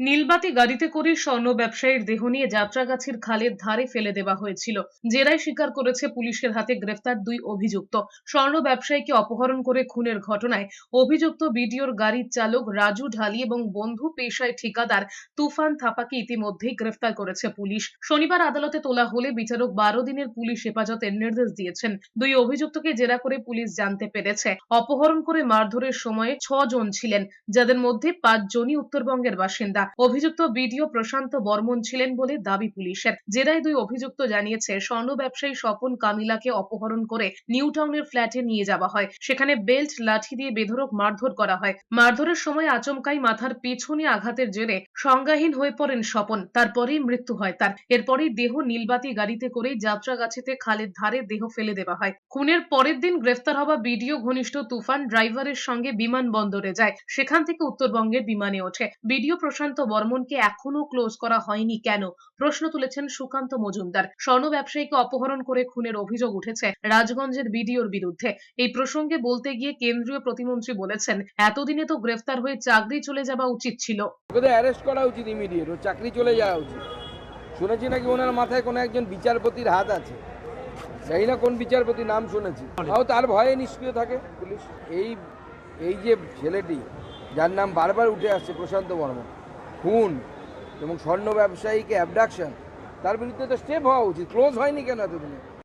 নীলবাতি গাড়িতে করে স্বর্ণ ব্যবসায়ীর দেহ নিয়ে যাত্রাগাছির খালের ধারে ফেলে দেওয়া হয়েছিল। জেরায় স্বীকার করেছে পুলিশের হাতে গ্রেফতার দুই অভিযুক্ত। স্বর্ণ ব্যবসায়ীকে অপহরণ করে খুনের ঘটনায় অভিযুক্ত বিডিওর গাড়ির চালক রাজু ঢালি এবং বন্ধু পেশায় ঠিকাদার তুফান থাপাকে ইতিমধ্যেই গ্রেফতার করেছে পুলিশ। শনিবার আদালতে তোলা হলে বিচারক বারো দিনের পুলিশ হেফাজতের নির্দেশ দিয়েছেন। দুই অভিযুক্তকে জেরা করে পুলিশ জানতে পেরেছে। অপহরণ করে মারধরের সময়ে ছজন ছিলেন, যাদের মধ্যে পাঁচজনই উত্তরবঙ্গের বাসিন্দা। অভিযুক্ত বিডিও প্রশান্ত বর্মন ছিলেন বলে দাবি পুলিশের। জেরায় দুই অভিযুক্ত জানিয়েছে, স্বর্ণ ব্যবসায়ী স্বপন কামিলাকে অপহরণ করে নিউ টাউনের ফ্ল্যাটে নিয়ে যাওয়া হয়। সেখানে বেল্ট, লাঠি দিয়ে বেধরক মারধর করা হয়। মারধরের সময় আচমকাই মাথার পেছনে আঘাতের জেরে সংজ্ঞাহীন হয়ে পড়েন স্বপন। তারপরেই মৃত্যু হয় তার। এরপরেই দেহ নীলবাতি গাড়িতে করেই যাত্রাগাছিতে খালের ধারে দেহ ফেলে দেওয়া হয়। খুনের পরের দিন গ্রেফতার হওয়া বিডিও ঘনিষ্ঠ তুফান ড্রাইভারের সঙ্গে বিমানবন্দরে যায়। সেখান থেকে উত্তরবঙ্গের বিমানে ওঠে। বিডিও প্রশান্ত বর্মনকে এখনও ক্লোজ করা হয়নি কেন? প্রশ্ন তুলেছেন সুকান্ত মজুমদার। স্বর্ণ ব্যবসায়ীকে অপহরণ করে খুনের অভিযোগ উঠেছে রাজগঞ্জের বিডিওর বিরুদ্ধে। এই প্রসঙ্গে বলতে গিয়ে কেন্দ্রীয় প্রতিমন্ত্রী বলেছেন, এতদিনে তো গ্রেফতার হয়ে চাকরি চলে যাওয়া উচিত ছিল। অ্যারেস্ট করা উচিত ইমিডিয়েট চাকরি চলে যাওয়া উচিত। শুনেছি নাকি ওনার মাথায় কোনো একজন বিচারপতির হাত আছে? জানি না কোন বিচারপতি নাম শুনেছি। তাও তার ভয়ে নিষ্ক্রিয় থাকে পুলিশ। এই এই যে ছেলেটি, যার নাম বারবার উঠে আসছে প্রশান্ত বর্মন খুন এবং স্বর্ণ ব্যবসায়ীকে অ্যাবডাকশন তার বিরুদ্ধে তো স্টেপ হওয়া উচিত। ক্লোজ হয়নি কেন এতদিনে?